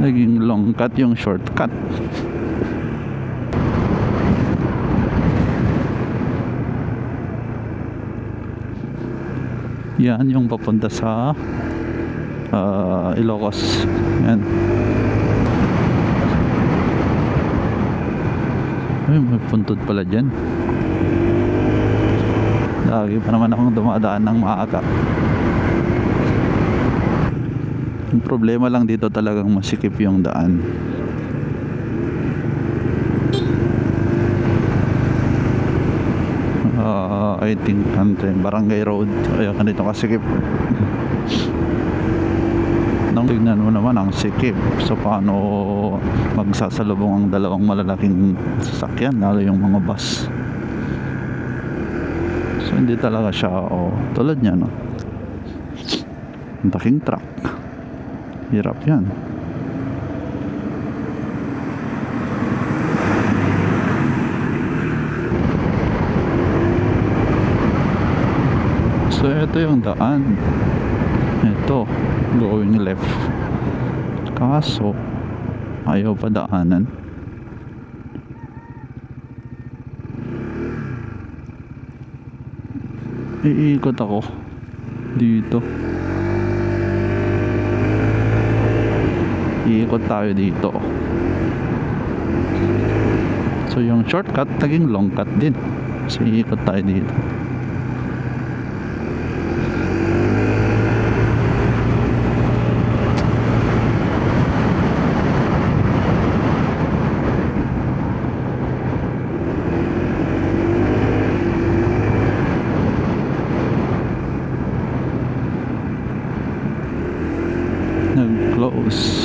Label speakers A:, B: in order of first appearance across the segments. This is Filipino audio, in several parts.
A: Naging long cut yung shortcut. Yan yung papunta sa ah, Ilocos. Yan. Ay, may puntod pala dyan. Lagi pa naman akong dumadaan ng maaga. Ang problema lang dito talagang masikip yung daan. Ah, I think yun, Barangay Road. Ayun, ganito kasikip. Nang tignan mo naman ang sikip. So paano magsasalubong ang dalawang malalaking sasakyan, lalo yung mga bus. So hindi talaga siya, oh, tulad niya, no? Ang taking truck. Hirap yan. So ito yung daan. Ito, going left. Kaso, ayaw pa daanan. Iikot ako dito. Iikot tayo dito. So yung shortcut naging long cut din. So iikot tayo dito. Nag-close.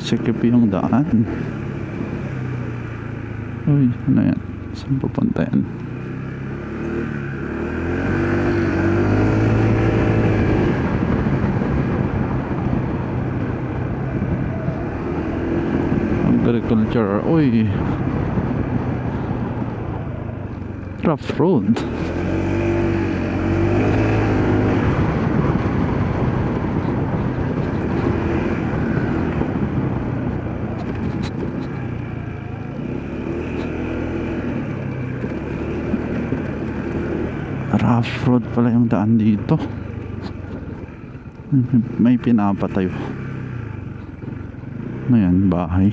A: Masikip yung daan. Uy, ano yan? Saan pupunta yan? Agriculture. Uy. Rough road. Rough road pala yung daan dito. May pinapatayo. Ayan, bahay.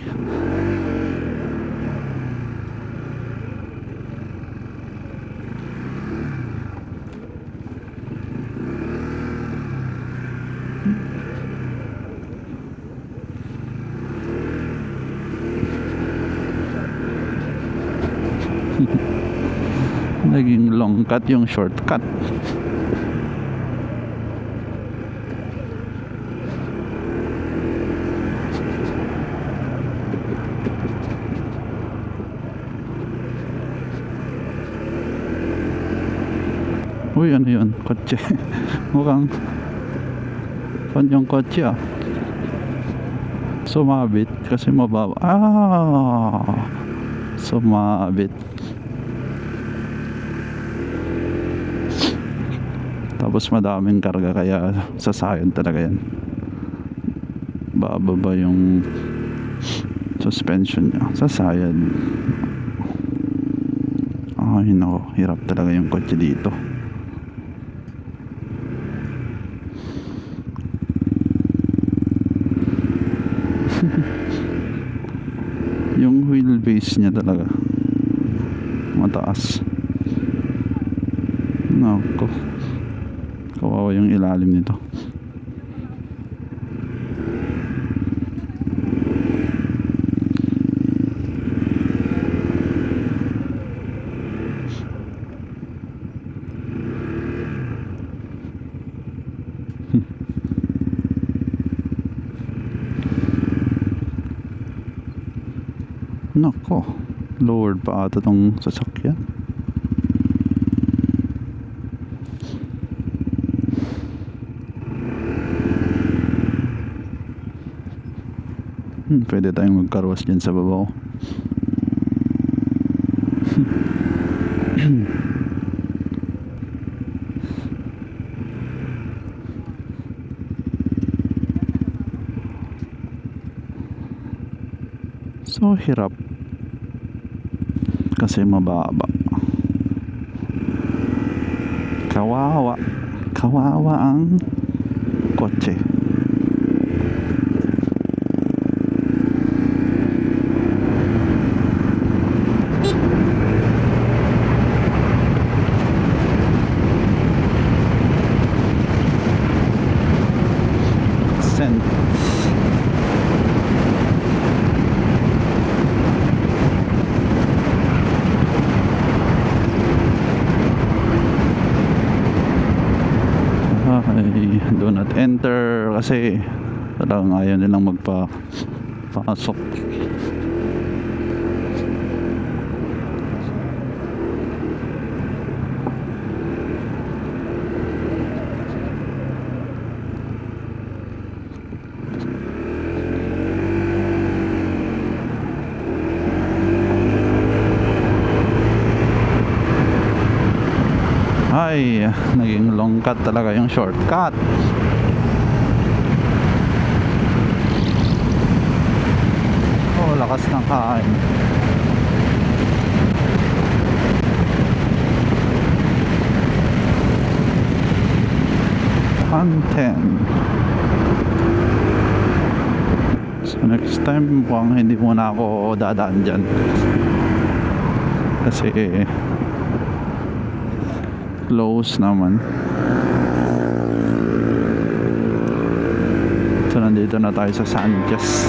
A: Naging long cut yung shortcut. Uy, ano yun? Kotse. Mukhang pan yung kotse ah. Sumabit kasi mababa. Ah! Sumabit. Tapos madaming karga kaya sasayad talaga yan. Bababa yung suspension niya. Sasayad. Ay nako, hirap talaga yung kotse dito. yung wheelbase niya talaga mataas. Nako. Kawawa yung ilalim nito. Nako. Lowered pa ata tong sasakyan. Pwede tayong magkarwas dyan sa babaw. So hirap kasi mababa. Kawawa. Kawawa ang kotse. Kasi talagang ayaw nilang magpa pasok. Ay, naging long cut talaga yung shortcut. Oh, lakas ng kain. Content. So next time mukhang hindi muna ako dadaan dyan. Kasi close naman. So nandito na tayo sa Sanchez.